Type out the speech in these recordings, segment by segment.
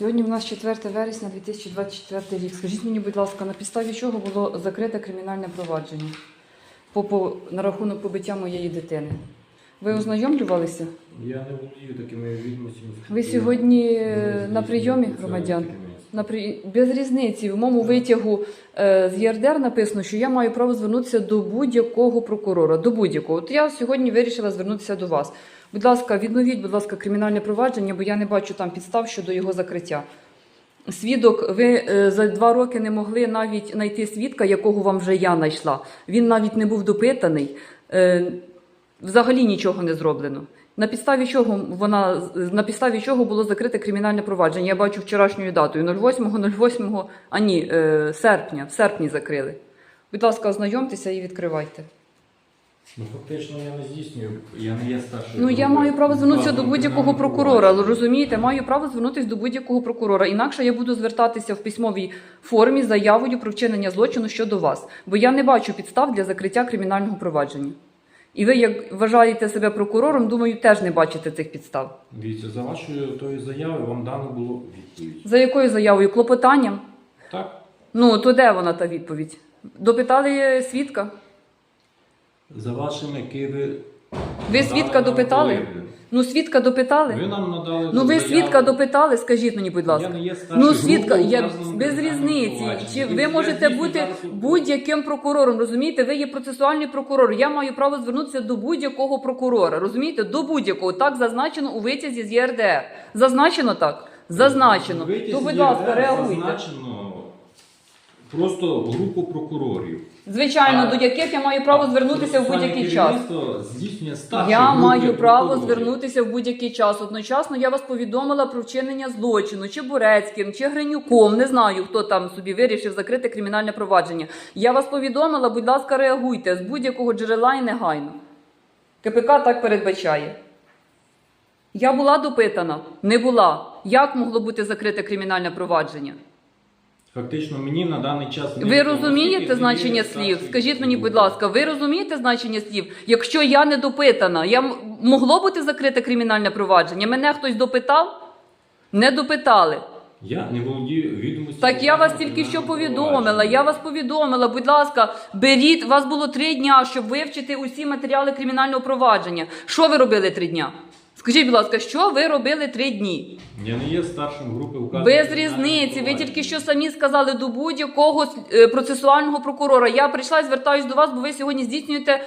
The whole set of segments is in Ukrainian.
Сьогодні в нас 4 вересня 2024 рік. Скажіть мені, будь ласка, на підставі чого було закрите кримінальне провадження по, по, на рахунок побиття моєї дитини? Ви ознайомлювалися? Я не володію такими відомостями. Ви сьогодні на прийомі громадян? Без різниці. В моєму витягу е, з ЄРДР написано, що я маю право звернутися до будь-якого прокурора. До будь-якого. От я сьогодні вирішила звернутися до вас. Будь ласка, відновіть, будь ласка, кримінальне провадження, бо я не бачу там підстав щодо його закриття. Свідок, ви е, за два роки не могли навіть знайти свідка, якого вам вже я знайшла. Він навіть не був допитаний. Е, взагалі нічого не зроблено. На підставі чого вона на підставі чого було закрите кримінальне провадження? Я бачу вчорашньою датою 08.08, а ні, е, серпня. В серпні закрили. Будь ласка, ознайомтеся і відкривайте. Ну, фактично я не здійснюю, я не є старшою. Ну я маю право звернутися до будь-якого прокурора. Розумієте, маю право звернутися до будь-якого прокурора. Інакше я буду звертатися в письмовій формі з заявою про вчинення злочину щодо вас, бо я не бачу підстав для закриття кримінального провадження. І ви, як вважаєте себе прокурором, думаю, теж не бачите цих підстав. Дивіться, за вашою тою заявою вам дано було відповідь. За якою заявою? Клопотанням? Так? Ну, то де вона та відповідь? Допитали свідка? За вашими киви. Ви свідка допитали? Ну, свідка допитали? Ви нам надали. Ну, ви свідка допитали, скажіть мені, будь ласка. Я не є Ну, свідка, я без різниці. Чи ви я можете бути зараз- будь-яким прокурором? Розумієте? Ви є процесуальний прокурор. Я маю право звернутися до будь-якого прокурора. Розумієте? До будь-якого. Так зазначено у витязі з ЄРДР. Зазначено так? Зазначено. То, будь ласка, де реагуйте. Зазначено просто групу прокурорів. Звичайно, А- до яких я маю право звернутися в будь-який час. Я маю право прокурорів. звернутися в будь-який час. Одночасно я вас повідомила про вчинення злочину, чи Бурецьким, чи Гринюком. Не знаю, хто там собі вирішив закрити кримінальне провадження. Я вас повідомила, будь ласка, реагуйте з будь-якого джерела і негайно. КПК так передбачає. Я була допитана? Не була. Як могло бути закрите кримінальне провадження? Фактично, мені на даний час не Ви розумієте значення слів? Скажіть мені, будь ласка, ви розумієте значення слів? Якщо я не допитана, я могло бути закрите кримінальне провадження? Мене хтось допитав? Не допитали. Я не володію відомості. Так я вас тільки що повідомила. Я вас повідомила. Будь ласка, беріть. У вас було три дня, щоб вивчити усі матеріали кримінального провадження. Що ви робили три дня? Скажіть, будь ласка, що ви робили три дні? Я не є старшим групи указу. Без різниці. Ви тільки що самі сказали до будь-якого е, процесуального прокурора. Я прийшла і звертаюсь до вас, бо ви сьогодні здійснюєте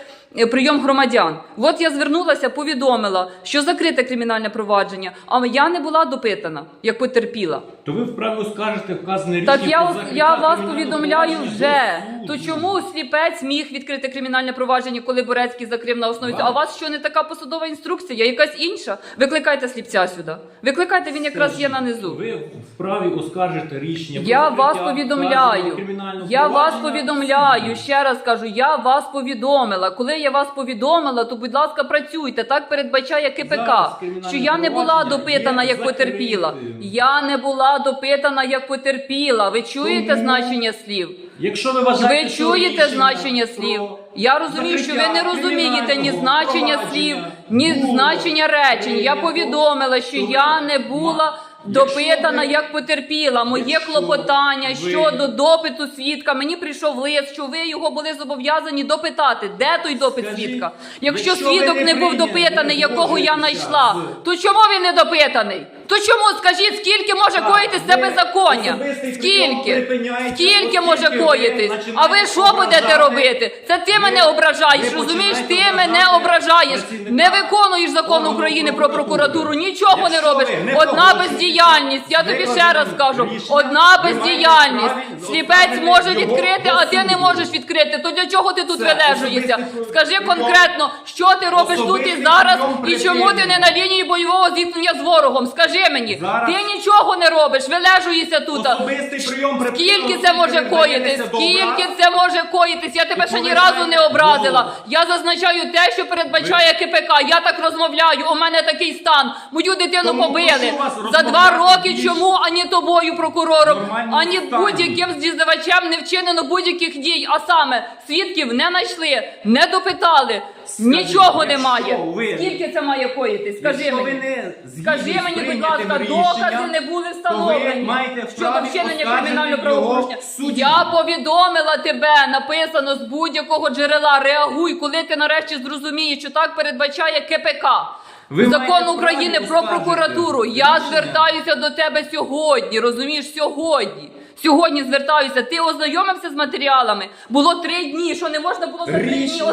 прийом громадян. От я звернулася, повідомила, що закрите кримінальне провадження, а я не була допитана, як потерпіла. То ви вправо скажете вказане рішення. Так я, про я вас повідомляю вже. То чому сліпець міг відкрити кримінальне провадження, коли Борецький закрив на основі? А у вас що не така посадова інструкція? Якась інша? Викликайте сліпця сюди. Викликайте, він якраз є на низу. Ви вправі оскаржите рішення. Я вас повідомляю. Я вас повідомляю. Ще раз кажу, я вас повідомила. Коли я вас повідомила, то будь ласка, працюйте. Так передбачає КПК. Зараз кримінальне Що я не була провадження допитана як потерпіла. Я не була допитана як потерпіла. Ви чуєте Тому- значення слів? Якщо ви вважаєте, Ви що чуєте рішення значення про слів? Я розумію, що ви не закриття розумієте ні кримінального значення слів, провадження ні було значення речень. Я повідомила, що я не була допитана як потерпіла. Моє Якщо клопотання ви- щодо допиту свідка. Мені прийшов лист, що ви його були зобов'язані допитати. Де той допит Скажіть, свідка? Якщо якщо ви свідок не не був прийняли, допитаний, ви якого я зможете знайшла, зараз. то чому він не допитаний? То чому скажіть, скільки може коїти коїтись це ви беззаконня? Скільки? Скільки може коїтись? А ви що будете робити? Це ти мене ображаєш, розумієш? Ти мене ображаєш. Не виконуєш закон України про прокуратуру. Нічого не робиш. Одна бездіяльність. Я тобі ще раз кажу. Одна бездіяльність. Сліпець може відкрити, а ти не можеш відкрити. То для чого ти тут вилежуєшся? Скажи конкретно, що ти робиш тут і зараз, і чому ти не на лінії бойового зіткнення з ворогом? Скажи мені, ти нічого не робиш, вилежуєшся тут. Скільки це може коїтись? Скільки це може коїтись? Я тебе ще ні разу не образила. Я зазначаю те, що передбачає КПК. Я так розмовляю. У мене такий стан. Мою дитину побили за два роки. Чому ані тобою, прокурором, ані будь-яким здійснювачем не вчинено будь-яких дій? А саме свідків не знайшли, не допитали. Нічого Якщо немає. ви- Скільки це має коїти? Скажи Якщо ви мені. не згідні Скажи з мені, будь прийнятим ласка, рішенням, докази не були то ви встановлені маєте щодо вправі вчинення оскаржити кримінального його правопорушення. в суді. Я повідомила тебе, написано з будь-якого джерела. Реагуй, коли ти нарешті зрозумієш, що так передбачає КПК. Ви Закон маєте України право про оскаржити прокуратуру. Я рішення. звертаюся до тебе сьогодні. Розумієш, сьогодні. Сьогодні звертаюся. Ти ознайомився з матеріалами. Було три дні. Що не можна було за три дні Рішення.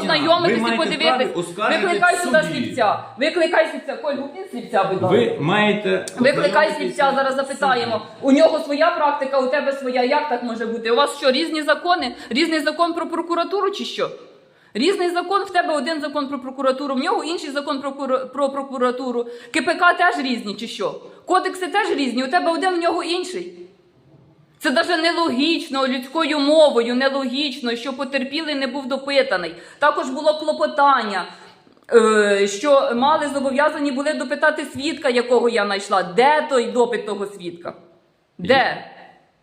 Ви і маєте подивитись. оскаржити Викликай в сюди суді. слівця. Викликай слівця. Коль, гукни слівця, будь ласка. Ви маєте Викликай слівця, зараз запитаємо. У нього своя практика, у тебе своя. Як так може бути? У вас що, різні закони? Різний закон про прокуратуру чи що? Різний закон, в тебе один закон про прокуратуру, в нього інший закон про, про прокуратуру. КПК теж різні, чи що? Кодекси теж різні, у тебе один, в нього інший. Це навіть нелогічно людською мовою, нелогічно, що потерпілий не був допитаний. Також було клопотання, е, що мали зобов'язані були допитати свідка, якого я знайшла. Де той допит того свідка? Де?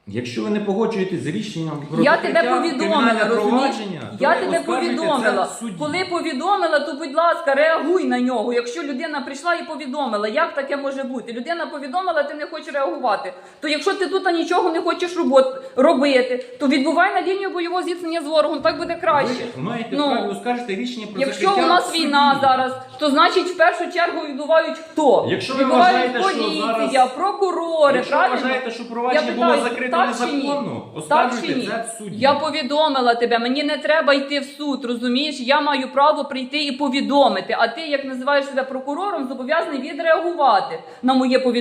Якщо ви не погоджуєтесь з рішенням про Я закриття тебе повідомила, кримінального розумієш? провадження, то Я ви тебе оскаржуєте це повідомила. в суді. Коли повідомила, то будь ласка, реагуй на нього. Якщо людина прийшла і повідомила, як таке може бути? Людина повідомила, ти не хочеш реагувати. То якщо ти тут нічого не хочеш робот- робити, то відбувай на лінію бойового зіткнення з ворогом, так буде краще. Ви маєте Ну, право оскаржити рішення про Якщо закриття у нас в суді. війна зараз, то значить в першу чергу відбувають хто? Якщо ви відбувають вважаєте, що поліція, зараз- прокурори. Якщо ви правильно? вважаєте, що провадження питаю, було закрито так чи ні? незаконно, Так оскаржуйте ні? це в суді. Я повідомила тебе, мені не треба йти в суд, розумієш? Я маю право прийти і повідомити. А ти, як називаєш себе прокурором, зобов'язаний відреагувати на моє повідомлення.